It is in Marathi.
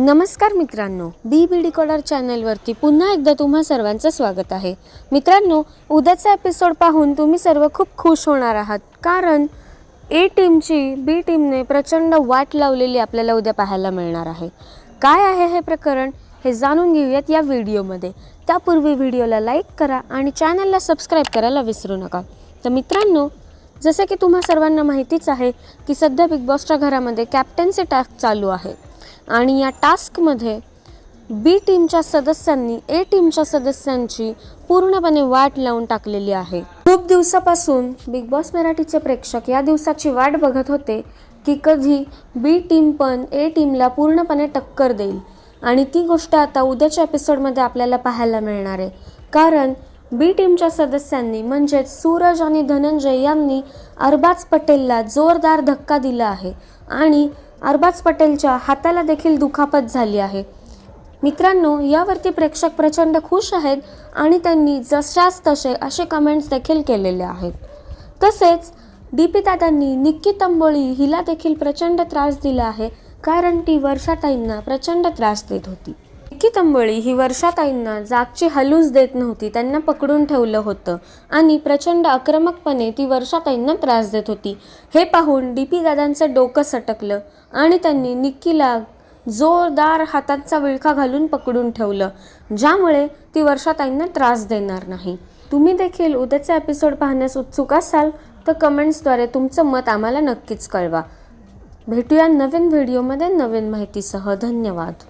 नमस्कार मित्रांनो बी बी डी कॉलर चॅनलवरती पुन्हा एकदा तुम्हा सर्वांचं स्वागत आहे. मित्रांनो उद्याचा एपिसोड पाहून तुम्ही सर्व खूप खुश होणार आहात. कारण ए टीमची बी टीमने प्रचंड वाट लावलेली आपल्याला उद्या पाहायला मिळणार आहे. काय आहे हे प्रकरण हे जाणून घेऊयात या व्हिडिओमध्ये. त्यापूर्वी व्हिडिओला लाईक करा आणि चॅनलला सबस्क्राईब करायला विसरू नका. तर मित्रांनो जसे की तुम्हा सर्वांना माहितीच आहे की सध्या बिग बॉसच्या घरामध्ये कॅप्टनचे टास्क चालू आहे. आणि या टास्कमध्ये बी टीमच्या सदस्यांनी ए टीमच्या सदस्यांची पूर्णपणे वाट लावून टाकलेली आहे. खूप दिवसापासून बिग बॉस मराठीचे प्रेक्षक या दिवसाची वाट बघत होते की कधी बी टीम पण ए टीमला पूर्णपणे टक्कर देईल. आणि ती गोष्ट आता उद्याच्या एपिसोडमध्ये आपल्याला पाहायला मिळणार आहे. कारण बी टीमच्या सदस्यांनी म्हणजेच सूरज आणि धनंजय यांनी अरबाज पटेलला जोरदार धक्का दिला आहे. आणि अरबाज पटेलच्या हाताला देखील दुखापत झाली आहे. मित्रांनो यावरती प्रेक्षक प्रचंड खुश आहेत आणि त्यांनी जशास तसे असे कमेंट्स देखील केलेले आहेत. तसेच डी पी दादांनी निक्की तंबोळी हिला देखील प्रचंड त्रास दिला आहे कारण ती वर्षाताईंना प्रचंड त्रास देत होती. निक्की तंबोळी ही वर्षाताईंना जागची हलूच देत नव्हती त्यांना पकडून ठेवलं होतं. आणि प्रचंड आक्रमकपणे ती वर्षाताईंना त्रास देत होती. हे पाहून डी पी दादांचं डोकं सटकलं आणि त्यांनी निक्कीला जोरदार हाताचा विळखा घालून पकडून ठेवलं ज्यामुळे ती वर्षाताईंना त्रास देणार नाही. तुम्ही देखील उद्याचा एपिसोड पाहण्यास उत्सुक असाल तर कमेंट्सद्वारे तुमचं मत आम्हाला नक्कीच कळवा. भेटूया नवीन व्हिडिओमध्ये नवीन माहितीसह. धन्यवाद.